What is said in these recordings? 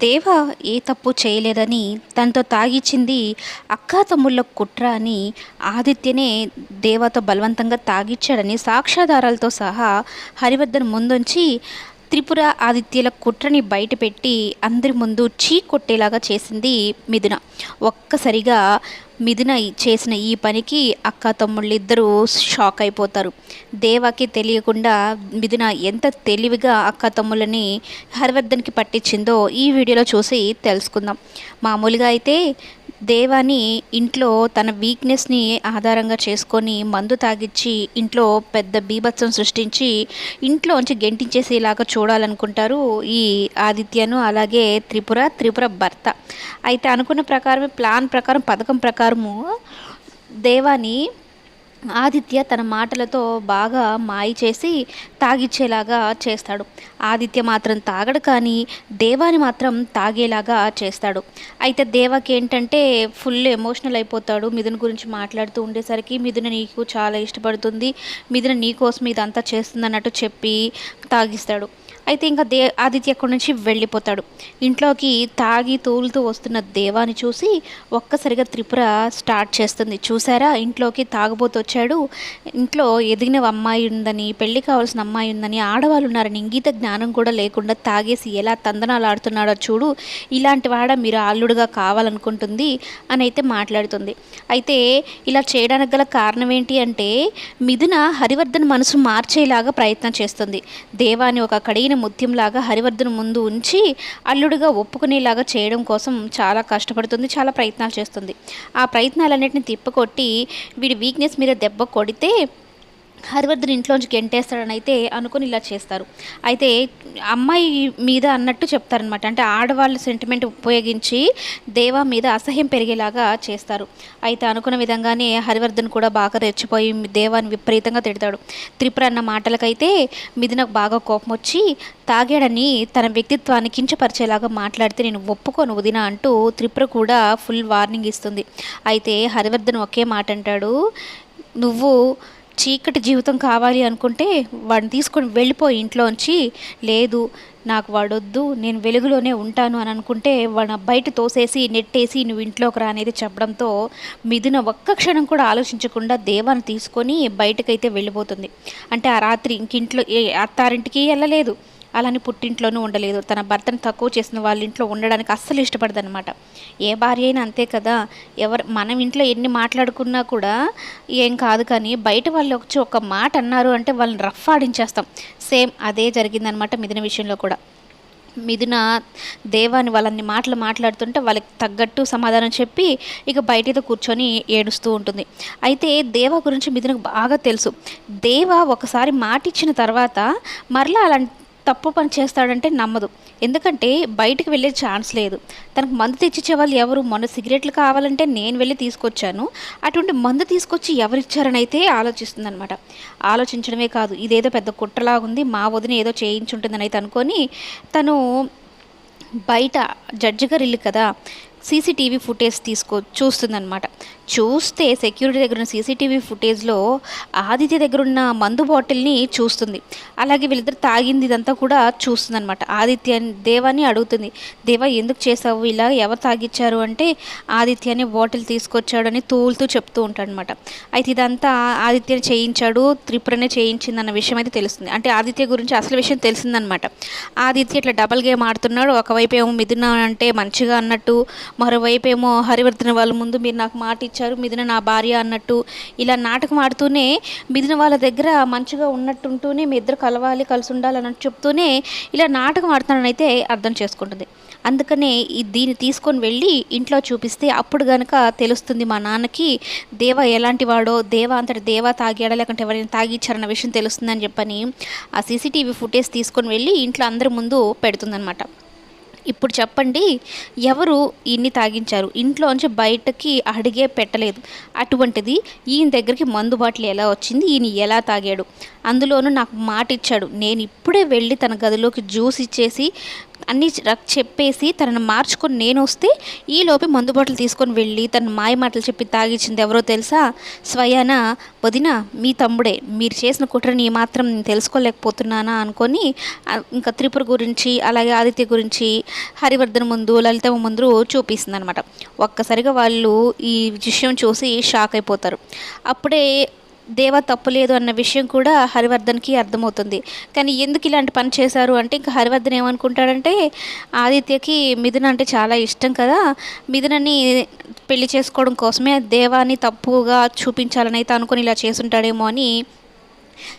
దేవ ఏ తప్పు చేయలేదని తనతో తాగిచ్చింది అక్కా తమ్ముళ్ళ కుట్ర అని ఆదిత్యనే దేవతో బలవంతంగా తాగిచ్చాడని సాక్ష్యాధారాలతో సహా హరివర్ధన్ ముందుంచి త్రిపుర ఆదిత్యల కుట్రని బయటపెట్టి అందరి ముందు చీ కొట్టేలాగా చేసింది మిథున. ఒక్కసారిగా మిథున చేసిన ఈ పనికి అక్క తమ్ముళ్ళిద్దరూ షాక్ అయిపోతారు. దేవాకి తెలియకుండా మిథున ఎంత తెలివిగా అక్క తమ్ముళ్ళని హరివర్ధన్కి పట్టించిందో ఈ వీడియోలో చూసి తెలుసుకుందాం. మామూలుగా అయితే దేవాని ఇంట్లో తన వీక్నెస్ని ఆధారంగా చేసుకొని మందు తాగిచ్చి ఇంట్లో పెద్ద బీభత్సం సృష్టించి ఇంట్లోంచి గెంటించేసేలాగా చూడాలనుకుంటారు ఈ ఆదిత్యను అలాగే త్రిపుర త్రిపుర భర్త. అయితే అనుకున్న ప్రకారమే ప్లాన్ ప్రకారం పథకం ప్రకారము దేవాని ఆదిత్య తన మాటలతో బాగా మాయ చేసి తాగిచ్చేలాగా చేస్తాడు. ఆదిత్య మాత్రం తాగడు కానీ దేవాని మాత్రం తాగేలాగా చేస్తాడు. అయితే దేవాకి ఏంటంటే ఫుల్ ఎమోషనల్ అయిపోతాడు. మిథున్ గురించి మాట్లాడుతూ ఉండేసరికి మిథున నీకు చాలా ఇష్టపడుతుంది. మిథున నీ కోసం ఇదంతా చేస్తుంది అన్నట్టు చెప్పి తాగిస్తాడు. అయితే ఇంకా దే ఆదిత్య అక్కడి నుంచి వెళ్ళిపోతాడు. ఇంట్లోకి తాగి తూలుతూ వస్తున్న దేవాని చూసి ఒక్కసారిగా త్రిపుర స్టార్ట్ చేస్తుంది. చూసారా? ఇంట్లోకి తాగుబోతు వచ్చాడు. ఇంట్లో ఎదిగిన అమ్మాయి ఉందని పెళ్ళి కావాల్సిన అమ్మాయి ఉందని ఆడవాళ్ళు ఉన్నారని ఇంగీత జ్ఞానం కూడా లేకుండా తాగేసి ఎలా తందనాలు ఆడుతున్నాడో చూడు. ఇలాంటి వాడ మీరు అల్లుడుగా కావాలనుకుంటుంది అని అయితే మాట్లాడుతుంది. అయితే ఇలా చేయడానికి గల కారణం ఏంటి అంటే మిథున హరివర్ధన్ మనసు మార్చేలాగా ప్రయత్నం చేస్తుంది. దేవాని ఒక కడిగిన ముత్యంలాగా హరివర్ధన్ ముందు ఉంచి అల్లుడుగా ఒప్పుకునేలాగా చేయడం కోసం చాలా కష్టపడుతుంది చాలా ప్రయత్నాలు చేస్తుంది. ఆ ప్రయత్నాలన్నింటిని తిప్పకొట్టి వీడి వీక్నెస్ మీద దెబ్బ కొడితే హరివర్ధన్ ఇంట్లోంచి గెంటేస్తాడని అయితే అనుకుని ఇలా చేస్తారు. అయితే అమ్మాయి మీద అన్నట్టు చెప్తారనమాట అంటే ఆడవాళ్ళ సెంటిమెంట్ ఉపయోగించి దేవా మీద అసహ్యం పెరిగేలాగా చేస్తారు. అయితే అనుకున్న విధంగానే హరివర్ధన్ కూడా బాగా రెచ్చిపోయి దేవాని విపరీతంగా తిడతాడు. త్రిపుర అన్న మాటలకైతే మిథునకు బాగా కోపం వచ్చి తాగాడని తన వ్యక్తిత్వాన్ని కించపరిచేలాగా మాట్లాడితే నేను ఒప్పుకోను వదిన అంటూ త్రిపుర కూడా ఫుల్ వార్నింగ్ ఇస్తుంది. అయితే హరివర్ధన్ ఒకే మాట అంటాడు నువ్వు చీకటి జీవితం కావాలి అనుకుంటే వాడిని తీసుకొని వెళ్ళిపోయి ఇంట్లోంచి లేదు నాకు వాడొద్దు నేను వెలుగులోనే ఉంటాను అని అనుకుంటే వాడిని బయట తోసేసి నెట్టేసి నువ్వు ఇంట్లోకి రా అనేది చెప్పడంతో మిథున ఒక్క క్షణం కూడా ఆలోచించకుండా దేవాన్ని తీసుకొని బయటకైతే వెళ్ళిపోతుంది. అంటే ఆ రాత్రి ఇంకింట్లో ఏ అత్తారింటికి వెళ్ళలేదు. అలానే పుట్టింట్లోనూ ఉండలేదు. తన భర్తను తక్కువ చేసిన వాళ్ళ ఇంట్లో ఉండడానికి అస్సలు ఇష్టపడదనమాట ఏ భార్య అయినా అంతే కదా? ఎవరు మనం ఇంట్లో ఎన్ని మాట్లాడుకున్నా కూడా ఏం కాదు కానీ బయట వాళ్ళు వచ్చి ఒక మాట అన్నారు అంటే వాళ్ళని రఫ్ ఆడించేస్తాం. సేమ్ అదే జరిగిందనమాట మిథున విషయంలో కూడా. మిథున దేవాని వాళ్ళని మాటలు మాట్లాడుతుంటే వాళ్ళకి తగ్గట్టు సమాధానం చెప్పి ఇక బయటతో కూర్చొని ఏడుస్తూ ఉంటుంది. అయితే దేవ గురించి మిథునకు బాగా తెలుసు. దేవ ఒకసారి మాట ఇచ్చిన తర్వాత మరలా అలాంటి తప్పు పని చేస్తాడంటే నమ్మదు. ఎందుకంటే బయటకు వెళ్ళే ఛాన్స్ లేదు. తనకు మందు తెచ్చిచ్చే వాళ్ళు ఎవరు? మొన్న సిగరెట్లు కావాలంటే నేను వెళ్ళి తీసుకొచ్చాను. అటువంటి మందు తీసుకొచ్చి ఎవరిచ్చారని అయితే ఆలోచిస్తుందనమాట ఆలోచించడమే కాదు ఇదేదో పెద్ద కుట్రలాగుంది మా వదిన ఏదో చేయించుంటుందని అయితే అనుకొని తను బయట జడ్జి గారు ఇల్లు కదా సీసీటీవీ ఫుటేజ్ తీసుకో చూస్తుందనమాట చూస్తే సెక్యూరిటీ దగ్గర ఉన్న సీసీటీవీ ఫుటేజ్లో ఆదిత్య దగ్గర ఉన్న మందు బాటిల్ని చూస్తుంది. అలాగే వీళ్ళిద్దరు తాగింది ఇదంతా కూడా చూస్తుందనమాట ఆదిత్య దేవాని అడుగుతుంది దేవా ఎందుకు చేసావు ఇలా ఎవరు తాగిచ్చారు? అంటే ఆదిత్య అనే బాటిల్ తీసుకొచ్చాడని తూలుతూ చెప్తూ ఉంటాడనమాట అయితే ఇదంతా ఆదిత్యని చేయించాడు త్రిపురనే చేయించింది అన్న విషయం అయితే తెలుస్తుంది. అంటే ఆదిత్య గురించి అసలు విషయం తెలిసిందనమాట ఆదిత్య ఇట్లా డబల్ గేమ్ ఆడుతున్నాడు ఒకవైపు ఏమో మిథున అంటే మంచిగా అన్నట్టు మరోవైపు ఏమో హరివర్ధన వాళ్ళ ముందు మీరు నాకు మాట ఇచ్చారు మిథున నా భార్య అన్నట్టు ఇలా నాటకం ఆడుతూనే మిథున వాళ్ళ దగ్గర మంచిగా ఉన్నట్టుంటూనే మీ ఇద్దరు కలవాలి కలిసి ఉండాలి అన్నట్టు చెప్తూనే ఇలా నాటకం ఆడుతున్నాడని అయితే అర్థం చేసుకుంటుంది. అందుకనే ఈ దీన్ని తీసుకొని వెళ్ళి ఇంట్లో చూపిస్తే అప్పుడు గనక తెలుస్తుంది మా నాన్నకి దేవ ఎలాంటి వాడో దేవ అంతటి దేవ తాగాడా లేకుంటే ఎవరైనా తాగిచ్చారన్న విషయం తెలుస్తుందని చెప్పని ఆ సీసీటీవీ ఫుటేజ్ తీసుకొని వెళ్ళి ఇంట్లో అందరి ముందు పెడుతుందనమాట ఇప్పుడు చెప్పండి ఎవరు ఈయన్ని తాగించారు? ఇంట్లోంచి బయటకి అడిగే పెట్టలేదు. అటువంటిది ఈయన దగ్గరికి మందు బాటిల్ ఎలా వచ్చింది ఈయన ఎలా తాగాడు? అందులోనూ నాకు మాట ఇచ్చాడు నేను ఇప్పుడే వెళ్ళి తన గదిలోకి జ్యూస్ ఇచ్చేసి అన్నీ చెప్పేసి తనను మార్చుకొని నేను వస్తే ఈలోపే మందు బాటలు తీసుకొని వెళ్ళి తన మాయ మాటలు చెప్పి తాగిచ్చింది ఎవరో తెలుసా? స్వయాన వదిన మీ తమ్ముడే మీరు చేసిన కుట్రని ఈ మాత్రం నేను తెలుసుకోలేకపోతున్నానా అనుకొని ఇంకా త్రిపుర గురించి అలాగే ఆదిత్య గురించి హరివర్ధన్ ముందు లలితమ్మ ముందు చూపిస్తుంది అనమాట ఒక్కసారిగా వాళ్ళు ఈ విషయం చూసి షాక్ అయిపోతారు. అప్పుడే దేవ తప్పులేదు అన్న విషయం కూడా హరివర్ధన్కి అర్థమవుతుంది. కానీ ఎందుకు ఇలాంటి పని చేశారు అంటే ఇంకా హరివర్ధన్ ఏమనుకుంటాడంటే ఆదిత్యకి మిథున అంటే చాలా ఇష్టం కదా మిథునని పెళ్ళి చేసుకోవడం కోసమే దేవాన్ని తప్పుగా చూపించాలని అయితే అనుకుని ఇలా చేసుంటాడేమో అని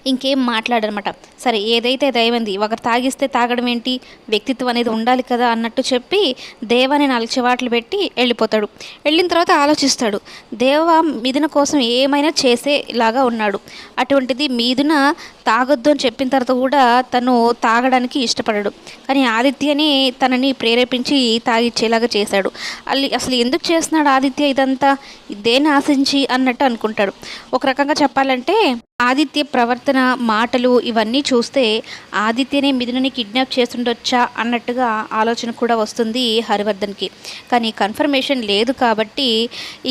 ఇంకేం మాట్లాడనమాట. సరే ఏదైతే దైవంది ఒకరు తాగిస్తే తాగడం ఏంటి? వ్యక్తిత్వం అనేది ఉండాలి కదా అన్నట్టు చెప్పి దేవాని నాలుగు చివాట్లు పెట్టి వెళ్ళిపోతాడు. వెళ్ళిన తర్వాత ఆలోచిస్తాడు దేవ మిథున కోసం ఏమైనా చేసేలాగా ఉన్నాడు. అటువంటిది మీదున తాగొద్దు అని చెప్పిన తర్వాత కూడా తను తాగడానికి ఇష్టపడడు. కానీ ఆదిత్యని తనని ప్రేరేపించి తాగిచ్చేలాగా చేశాడు. అల్లి అసలు ఎందుకు చేస్తున్నాడు ఆదిత్య ఇదంతా? దేన్ని ఆశించి అన్నట్టు అనుకుంటాడు. ఒక రకంగా చెప్పాలంటే ఆదిత్య ప్రవర్తన మాటలు ఇవన్నీ చూస్తే ఆదిత్యనే మిథునని కిడ్నాప్ చేస్తుండొచ్చా అన్నట్టుగా ఆలోచన కూడా వస్తుంది హరివర్ధన్కి. కానీ కన్ఫర్మేషన్ లేదు కాబట్టి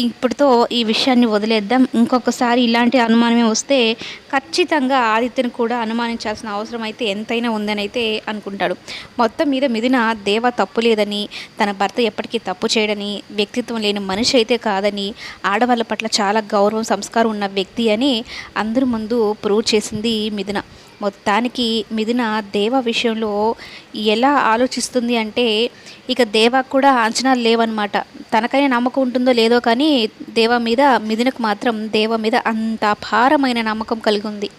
ఇప్పుడుతో ఈ విషయాన్ని వదిలేద్దాం. ఇంకొకసారి ఇలాంటి అనుమానమే వస్తే ఖచ్చితంగా ఆదిత్యను కూడా అనుమానించాల్సిన అవసరం అయితే ఎంతైనా ఉందని అయితే అనుకుంటాడు. మొత్తం మీద మిథున దేవ తప్పు లేదని తన భర్త ఎప్పటికీ తప్పు చేయడని వ్యక్తిత్వం లేని మనిషి అయితే కాదని ఆడవాళ్ళ పట్ల చాలా గౌరవం సంస్కారం ఉన్న వ్యక్తి అని అందరి ముందు ప్రూవ్ చేసింది మిథున. మొత్తానికి మిథున దేవ విషయంలో ఎలా ఆలోచిస్తుంది అంటే ఇక దేవ కూడా అంచనాలు లేవన్నమాట. తనకైనా నమ్మకం ఉంటుందో లేదో కానీ దేవ మీద మిథునకు మాత్రం దేవ మీద అంత అపారమైన నమ్మకం కలిగి ఉంది.